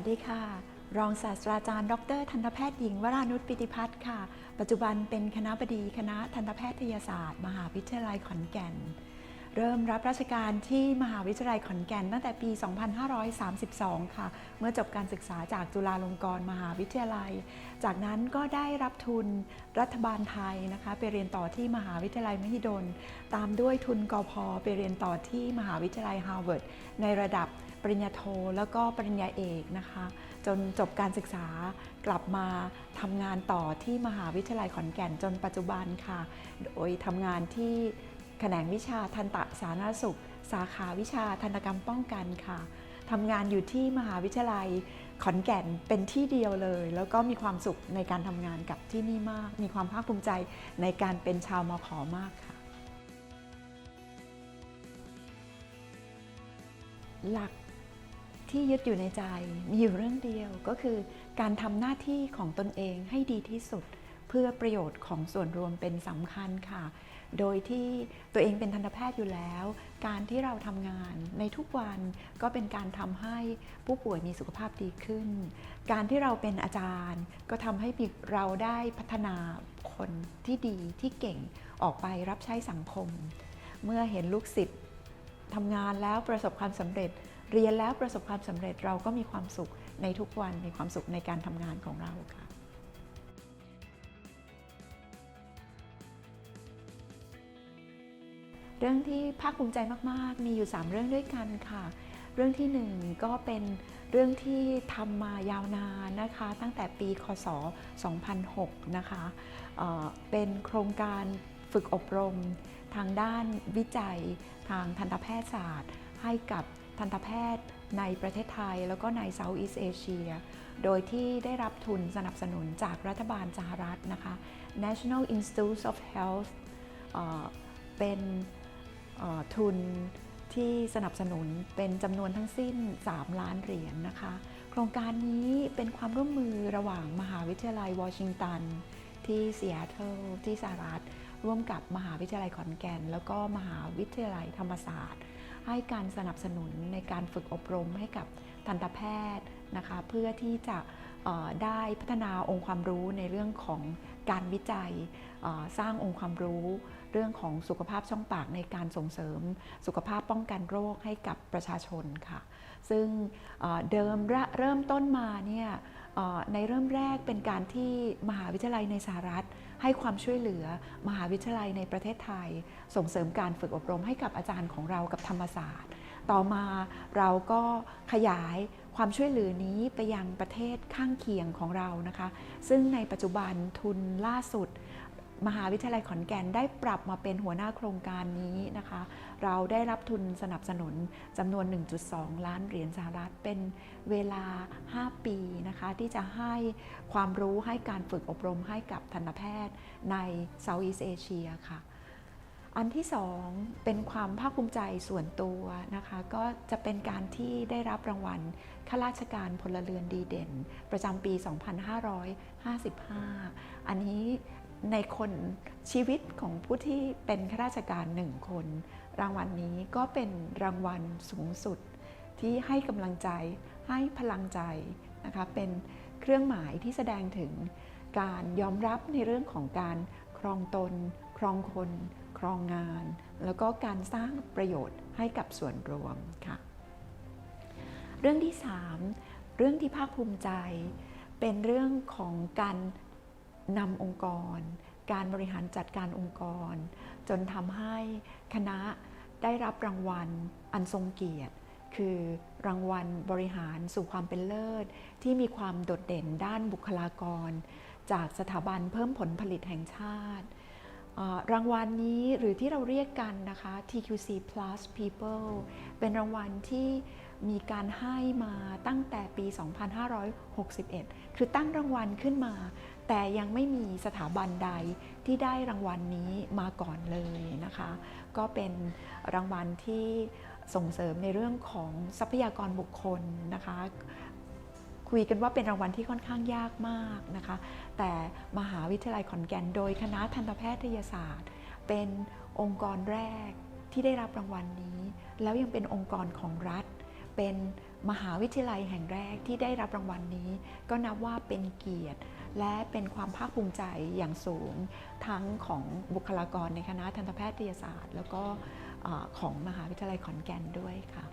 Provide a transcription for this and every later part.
สดีค่ะ รองศาสตราจารย์ ดร ทันตแพทย์หญิง วรานุชปิติพัฒน์ค่ะ ปัจจุบันเป็นคณะบดีคณะทันตแพทยศาสตร์ มหาวิทยาลัยขอนแก่น เริ่มรับราชการที่มหาวิทยาลัยขอนแก่น ตั้งแต่ปี 2532 ค่ะ เมื่อจบการศึกษาจากจุฬาลงกรณ์มหาวิทยาลัย จากนั้นก็ได้รับทุนรัฐบาลไทยนะคะไปเรียนต่อที่มหาวิทยาลัยมหิดล ตามด้วยทุนกอพอไปเรียนต่อที่มหาวิทยาลัยฮาร์วาร์ดในระดับ ปริญญาโทแล้วก็ปริญญาเอกนะคะ จนจบการศึกษากลับมาทำงานต่อที่มหาวิทยาลัยขอนแก่นจนปัจจุบันค่ะ โดยทำงานที่แขนงวิชาทันตสาธารณสุข สาขาวิชาทันตกรรมป้องกันค่ะทำงานอยู่ที่มหาวิทยาลัยขอนแก่นเป็นที่เดียวเลย แล้วก็มีความสุขในการทำงานกับที่นี่มาก มีความภาคภูมิใจในการเป็นชาวมขมากค่ะ หลัก ที่ยึดอยู่ในใจมีอยู่เรื่องเดียวก็คือการทำหน้าที่ของตนเองให้ดีที่สุด เพื่อประโยชน์ของส่วนรวมเป็นสำคัญค่ะ โดยที่ตัวเองเป็นทันตแพทย์อยู่แล้ว การที่เราทำงานในทุกวันก็เป็นการทำให้ผู้ป่วยมีสุขภาพดีขึ้น การที่เราเป็นอาจารย์ ก็ทำให้เราได้พัฒนาคนที่ดีที่เก่งออกไปรับใช้สังคม เมื่อเห็นลูกศิษย์ทำงานแล้วประสบความสำเร็จ เรียนแล้วประสบความสำเร็จเราก็มีความสุขในทุกวันมีความสุขในการทำงานของเราค่ะเรื่องที่ภาคภูมิใจมาก ๆ มีอยู่ 3 เรื่องด้วยกันค่ะ เรื่องที่ 1 ก็เป็นเรื่องที่ทำมายาวนานนะคะ ตั้งแต่ปีคศ 2006 นะคะเเป็นโครงการฝึกอบรมทางด้านวิจัยทางทันตแพทยศาสตร์ ให้กับ ทันตแพทย์ในประเทศไทย แล้วก็ใน Southeast Asia โดยที่ได้รับทุนสนับสนุนจากรัฐบาลสหรัฐนะคะ National Institutes of Health เป็นทุนที่สนับสนุนเป็นจำนวนทั้งสิ้น 3 ล้านเหรียญนะคะ โครงการนี้เป็นความร่วมมือระหว่างมหาวิทยาลัยวอชิงตัน ที่เซีแอตเทิลที่สหรัฐ ร่วมกับมหาวิทยาลัยขอนแก่น แล้วก็มหาวิทยาลัยธรรมศาสตร์ ให้การสนับสนุนในการฝึกอบรมให้กับทันตแพทย์นะคะ เพื่อที่จะได้พัฒนาองค์ความรู้ในเรื่องของการวิจัยสร้างองค์ความรู้ เรื่องของสุขภาพช่องปากในการส่งเสริม สุขภาพป้องกันโรคให้กับประชาชนค่ะ ซึ่งเดิมเริ่มต้นมาเนี่ยในเริ่มแรกเป็นการที่มหาวิทยาลัยในสหรัฐ ให้ความช่วยเหลือมหาวิทยาลัยในประเทศไทย ส่งเสริมการฝึกอบรมให้กับอาจารย์ของเรากับธรรมศาสตร์ ต่อมาเราก็ขยายความช่วยเหลือนี้ไปยังประเทศข้างเคียงของเรานะคะ ซึ่งในปัจจุบันทุนล่าสุด มหาวิทยาลัยขอนแก่นได้ปรับมาเป็นหัวหน้าโครงการนี้นะคะ เราได้รับทุนสนับสนุนจำนวน 1.2 ล้านเหรียญสหรัฐเป็นเวลา 5 ปีนะคะ ที่จะให้ความรู้ให้การฝึกอบรมให้กับทันตแพทย์ใน Southeast Asia ค่ะอันที่สองเป็นความภาคภูมิใจส่วนตัวนะคะ ก็จะเป็นการที่ได้รับรางวัลข้าราชการพลเรือนดีเด่น ประจำปี 2555 อันนี้ ในคนชีวิตของผู้ที่เป็นข้าราชการหนึ่งคน รางวัลนี้ก็เป็นรางวัลสูงสุด ที่ให้กำลังใจให้พลังใจนะคะเป็นเครื่องหมายที่แสดงถึงการยอมรับในเรื่องของการครองตน ครองคน ครองงาน แล้วก็การสร้างประโยชน์ให้กับส่วนรวมค่ะเรื่องที่ 3 เรื่องที่ภาคภูมิใจ เป็นเรื่องของการ นำองค์กร การบริหารจัดการองค์กร จนทำให้คณะได้รับรางวัลอันทรงเกียรติ คือรางวัลบริหารสู่ความเป็นเลิศ ที่มีความโดดเด่นด้านบุคลากร จากสถาบันเพิ่มผลผลิตแห่งชาติรางวัลนี้หรือที่เราเรียกกันนะคะ TQC Plus People เป็นรางวัลที่มีการให้มาตั้งแต่ปี 2561 คือตั้งรางวัลขึ้นมา แต่ยังไม่มีสถาบันใดที่ได้รางวัลนี้มาก่อนเลยนะคะ ก็เป็นรางวัลที่ส่งเสริมในเรื่องของทรัพยากรบุคคลนะคะ คุยกันว่าเป็นรางวัลที่ค่อนข้างยากมากนะคะ แต่มหาวิทยาลัยขอนแก่นโดยคณะทันตแพทยศาสตร์ เป็นองค์กรแรกที่ได้รับรางวัลนี้ แล้วยังเป็นองค์กรของรัฐ เป็น มหาวิทยาลัยแห่งแรกที่ได้รับรางวัลนี้ ก็นับว่าเป็นเกียรติ และเป็นความภาคภูมิใจอย่างสูง ทั้งของบุคลากรในคณะทันตแพทยศาสตร์ แล้วก็ของมหาวิทยาลัยขอนแก่นด้วยค่ะ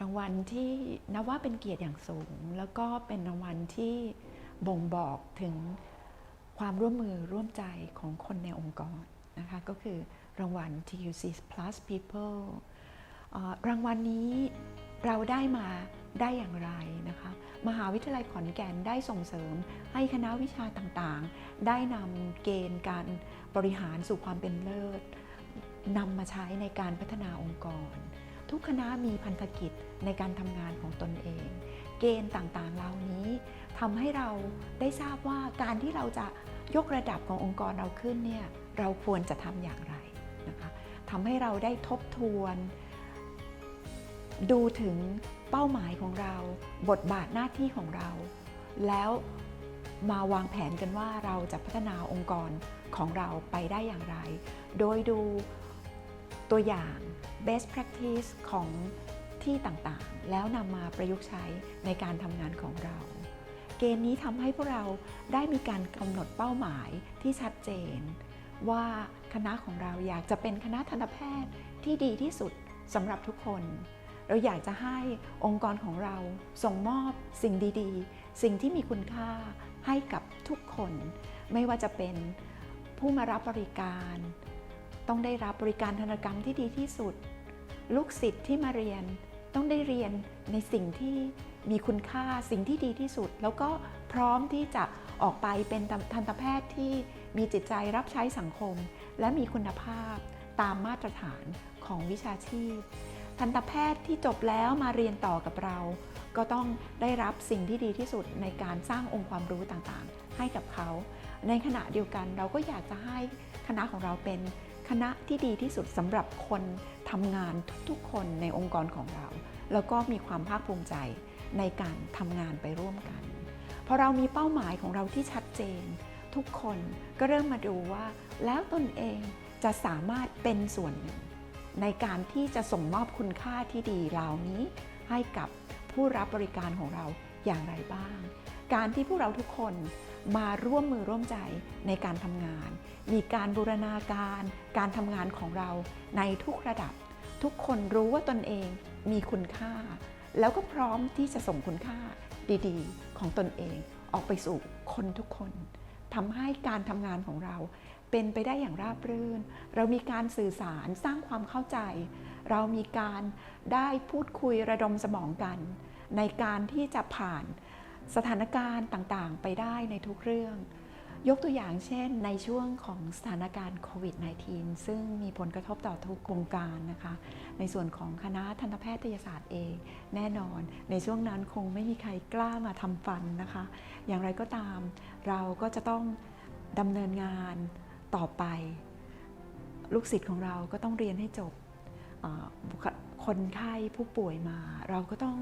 รางวัลที่นับว่าเป็นเกียรติอย่างสูง แล้วก็เป็นรางวัลที่บ่งบอกถึงความร่วมมือร่วมใจของคนในองค์กรนะคะก็คือ รางวัล TUC Plus People รางวัลนี้เราได้มาได้อย่างไรนะคะ มหาวิทยาลัยขอนแก่นได้ส่งเสริมให้คณะวิชาต่างๆ ได้นำเกณฑ์การบริหารสู่ความเป็นเลิศนำมาใช้ในการพัฒนาองค์กร ทุกคณะมีพันธกิจในการทำงานของตนเอง เกณฑ์ต่างๆ เหล่านี้ทำให้เราได้ทราบว่าการที่เราจะยกระดับขององค์กรเราขึ้นเนี่ยเราควรจะทำอย่างไร ทำให้เราได้ทบทวน ดูถึงเป้าหมายของเรา บทบาทหน้าที่ของเรา แล้วมาวางแผนกันว่าเราจะพัฒนาองค์กรของเราไปได้อย่างไร โดยดูตัวอย่าง best practice ของที่ต่างๆ แล้วนำมาประยุกต์ใช้ในการทำงานของเรา เกณฑ์นี้ทำให้พวกเราได้มีการกำหนดเป้าหมายที่ชัดเจน ว่า คณะของเราอยากจะเป็นคณะทันตแพทย์ที่ดีที่สุดสำหรับทุกคน เราอยากจะให้องค์กรของเราส่งมอบสิ่งดีๆ สิ่งที่มีคุณค่าให้กับทุกคน ไม่ว่าจะเป็นผู้มารับบริการ ต้องได้รับบริการธนตกรรมที่ดีที่สุด ลูกศิษย์ที่มาเรียนต้องได้เรียนในสิ่งที่มีคุณค่าสิ่งที่ดีที่สุด แล้วก็พร้อมที่จะออกไปเป็นทันตแพทย์ที่มีจิตใจรับใช้สังคม และมีคุณภาพตามมาตรฐานของวิชาชีพ ทันตแพทย์ที่จบแล้วมาเรียนต่อกับเรา ก็ต้องได้รับสิ่งที่ดีที่สุดในการสร้างองค์ความรู้ต่างๆ ให้กับเขา ในขณะเดียวกันเราก็อยากจะให้คณะของเราเป็นคณะที่ดีที่สุดสำหรับคนทำงานทุกๆ คนในองค์กรของเรา แล้วก็มีความภาคภูมิใจในการทำงานไปร่วมกันพอเรามีเป้าหมายของเราที่ชัดเจน ทุกคนก็เริ่มมาดูว่า แล้วตนเองจะสามารถเป็นส่วนหนึ่ง ในการที่จะส่งมอบคุณค่าที่ดีเหล่านี้ให้กับผู้รับบริการของเราอย่างไรบ้าง การที่พวกเราทุกคนมาร่วมมือร่วมใจในการทำงาน มีการบูรณาการ การทำงานของเราในทุกระดับ ทุกคนรู้ว่าตนเองมีคุณค่า แล้วก็พร้อมที่จะส่งคุณค่าดีๆ ของตนเองออกไปสู่คนทุกคน ทำให้การทำงานของเราเป็นไปได้อย่างราบรื่น เรามีการสื่อสารสร้างความเข้าใจ เรามีการได้พูดคุยระดมสมองกัน ในการที่จะผ่านสถานการณ์ต่างๆ ไปได้ในทุกเรื่อง ยกตัวอย่างเช่นในช่วงของสถานการณ์โควิด -19 ซึ่งมีผลกระทบต่อทุกโครงการนะคะ ในส่วนของคณะทันตแพทยศาสตร์เอง แน่นอน ในช่วงนั้นคงไม่มีใครกล้ามาทำฟันนะคะ อย่างไรก็ตาม เราก็จะต้องดำเนินงานต่อไป ลูกศิษย์ของเราก็ต้องเรียนให้จบคนไข้ผู้ป่วยมา เราก็ต้อง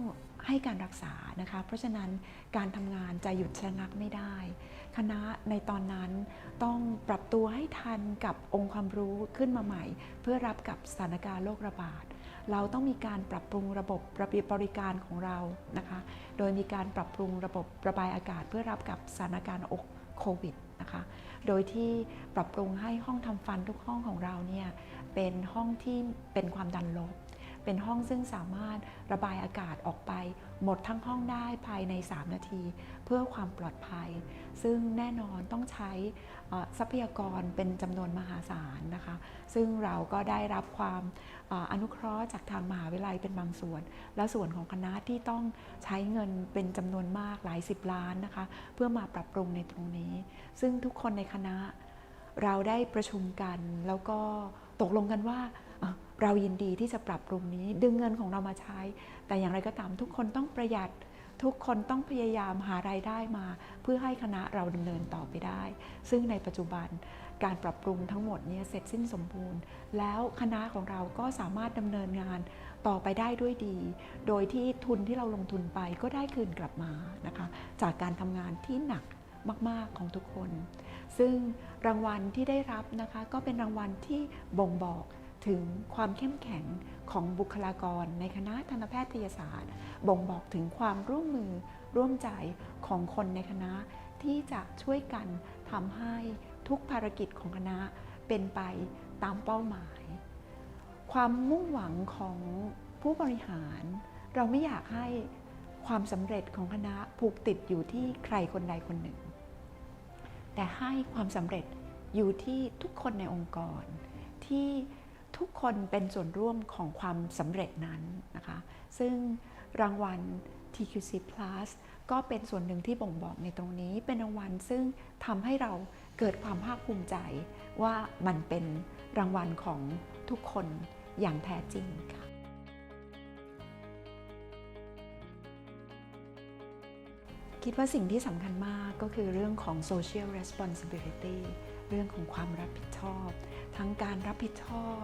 ให้การรักษานะคะ เพราะฉะนั้นการทำงานจะหยุดชะงักไม่ได้ คณะในตอนนั้นต้องปรับตัวให้ทันกับองค์ความรู้ขึ้นมาใหม่ เพื่อรับกับสถานการณ์โรคระบาด เราต้องมีการปรับปรุงระบบระเบียบบริการของเรานะคะ โดยมีการปรับปรุงระบบระบายอากาศ เพื่อรับกับสถานการณ์โควิดนะคะ โดยที่ปรับปรุงให้ห้องทำฟันทุกห้องของเราเนี่ยเป็นห้องที่เป็นความดันลบ เป็นห้องซึ่งสามารถระบายอากาศออกไป หมดทั้งห้องได้ภายใน 3 นาที เพื่อความปลอดภัย ซึ่งแน่นอนต้องใช้ทรัพยากรเป็นจำนวนมหาศาลนะคะ ซึ่งเราก็ได้รับความอออนุเคราะห์จากทางมหาวิทยาลัยเป็นบางส่วน และส่วนของคณะที่ต้องใช้เงินเป็นจำนวนมากหลายสิบล้านนะคะ เพื่อมาปรับปรุงในตรงนี้ ซึ่งทุกคนในคณะเราได้ประชุมกันแล้วก็ตกลงกันว่า เรายินดีที่จะปรับปรุงนี้ ดึงเงินของเรามาใช้ แต่อย่างไรก็ตามทุกคนต้องประหยัดทุกคนต้องพยายามหารายได้มา เพื่อให้คณะเราดำเนินต่อไปได้ ซึ่งในปัจจุบันการปรับปรุงทั้งหมดเนี่ยเสร็จสิ้นสมบูรณ์ แล้วคณะของเราก็สามารถดำเนินงานต่อไปได้ด้วยดี โดยที่ทุนที่เราลงทุนไปก็ได้คืนกลับมานะคะ จากการทำงานที่หนักมาก ๆ ของทุกคน ซึ่งรางวัลที่ได้รับนะคะก็เป็นรางวัลที่บ่งบอก ถึงความเข้มแข็งของบุคลากรในคณะทันตแพทยศาสตร์ บ่งบอกถึงความร่วมมือร่วมใจของคนในคณะ ที่จะช่วยกันทำให้ทุกภารกิจของคณะเป็นไปตามเป้าหมาย ความมุ่งหวังของผู้บริหาร เราไม่อยากให้ความสำเร็จของคณะผูกติดอยู่ที่ใครคนใดคนหนึ่ง แต่ให้ความสำเร็จอยู่ที่ทุกคนในองค์กรที่ ทุกคนเป็นส่วนร่วมของความสำเร็จนั้นนะคะ ซึ่งรางวัล TQC Plus ก็เป็นส่วนหนึ่งที่บ่งบอกในตรงนี้ เป็นรางวัลซึ่งทำให้เราเกิดความภาคภูมิใจ ว่ามันเป็นรางวัลของทุกคนอย่างแท้จริงค่ะคิดว่าสิ่งที่สำคัญมากก็คือเรื่องของ social responsibility เรื่องของความรับผิดชอบ ทั้งการรับผิดชอบ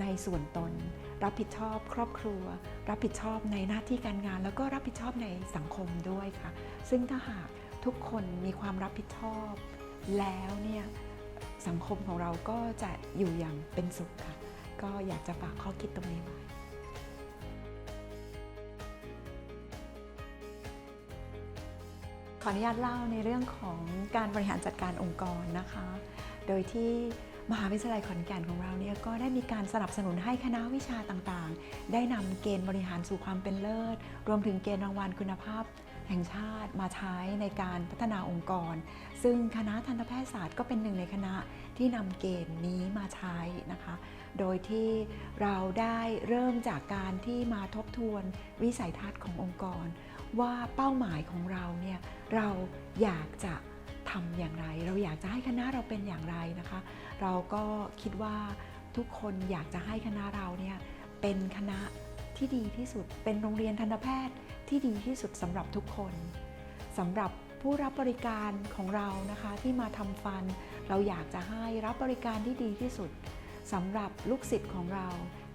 ในส่วนตน รับผิดชอบครอบครัว รับผิดชอบในหน้าที่การงาน แล้วก็รับผิดชอบในสังคมด้วยค่ะ ซึ่งถ้าหากทุกคนมีความรับผิดชอบ แล้วเนี่ยสังคมของเราก็จะอยู่อย่างเป็นสุขค่ะ ก็อยากจะฝากข้อคิดตรงนี้ไว้ ออนุญาตเล่าในเรื่องของการบริหารจัดการองค์กรนะคะ โดยที่มหาวิทยาลัยขอนแก่นของเราเนี่ยก็ได้มีการสนับสนุนให้คณะวิชาต่างๆ ได้นำเกณฑ์บริหารสู่ความเป็นเลิศ รวมถึงเกณฑ์รางวัลคุณภาพแห่งชาติมาใช้ในการพัฒนาองค์กร ซึ่งคณะทันตแพทยศาสตร์ก็เป็นหนึ่งในคณะที่นำเกณฑ์นี้มาใช้นะคะ โดยที่เราได้เริ่มจากการที่มาทบทวนวิสัยทัศน์ขององค์กร ว่าเป้าหมายของเราเนี่ยเราอยากจะทำอย่างไร เราอยากจะให้คณะเราเป็นอย่างไรนะคะ เราก็คิดว่าทุกคนอยากจะให้คณะเราเนี่ยเป็นคณะที่ดีที่สุด เป็นโรงเรียนทันตแพทย์ที่ดีที่สุดสำหรับทุกคนสำหรับผู้รับบริการของเรานะคะที่มาทำฟัน เราอยากจะให้รับบริการที่ดีที่สุดสำหรับลูกศิษย์ของเรา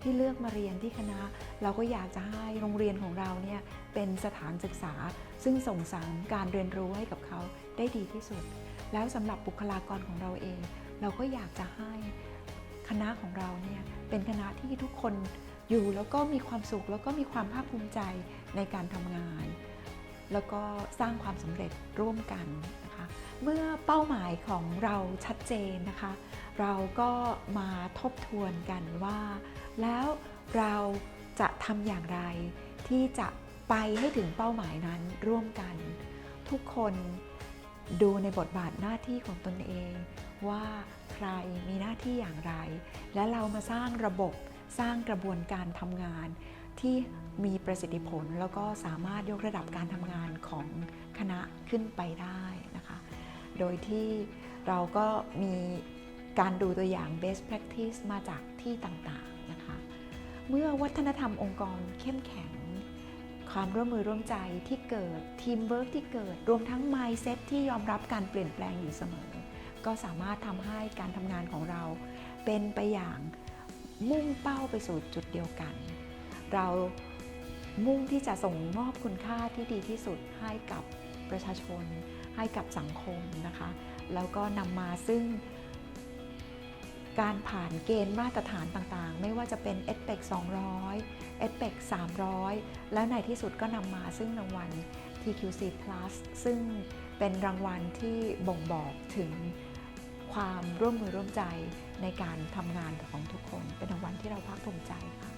ที่เลือกมาเรียนที่คณะ เราก็อยากจะให้โรงเรียนของเราเนี่ยเป็นสถานศึกษา ซึ่งส่งเสริมการเรียนรู้ให้กับเขาได้ดีที่สุด แล้วสำหรับบุคลากรของเราเอง เราก็อยากจะให้คณะของเราเนี่ยเป็นคณะที่ทุกคนอยู่แล้วก็มีความสุขแล้วก็มีความภาคภูมิใจในการทำงาน แล้วก็สร้างความสำเร็จร่วมกันนะ เมื่อเป้าหมายของเราชัดเจนนะคะ เราก็มาทบทวนกันว่า แล้วเราจะทำอย่างไร ที่จะไปให้ถึงเป้าหมายนั้นร่วมกัน ทุกคนดูในบทบาทหน้าที่ของตนเอง ว่าใครมีหน้าที่อย่างไร และเรามาสร้างระบบสร้างกระบวนการทำงาน ที่มีประสิทธิผล แล้วก็สามารถยกระดับการทำงานของคณะขึ้นไปได้นะคะ โดยที่เราก็มีการดูตัวอย่าง best practice มาจากที่ต่างๆนะคะ เมื่อวัฒนธรรมองค์กรเข้มแข็ง ความร่วมมือร่วมใจที่เกิดทีมเวิร์กที่เกิด รวมทั้ง mindset ที่ยอมรับการเปลี่ยนแปลงอยู่เสมอ ก็สามารถทำให้การทำงานของเราเป็นไปอย่างมุ่งเป้าไปสู่จุดเดียวกัน เรามุ่งที่จะส่งมอบคุณค่าที่ดีที่สุดให้กับประชาชน ให้กับสังคมนะคะ แล้วก็นำมาซึ่งการผ่านเกณฑ์มาตรฐานต่างๆ ไม่ว่าจะเป็น e d p e c 200 e d p e c 300 แล้วในที่สุดก็นำมาซึ่งรางวัล TQC Plus ซึ่งเป็นรางวัลที่บ่งบอกถึงความร่วมมือร่วมใจในการทำงานของทุกคน เป็นรางวัลที่เราภาคภูมิใจค่ะ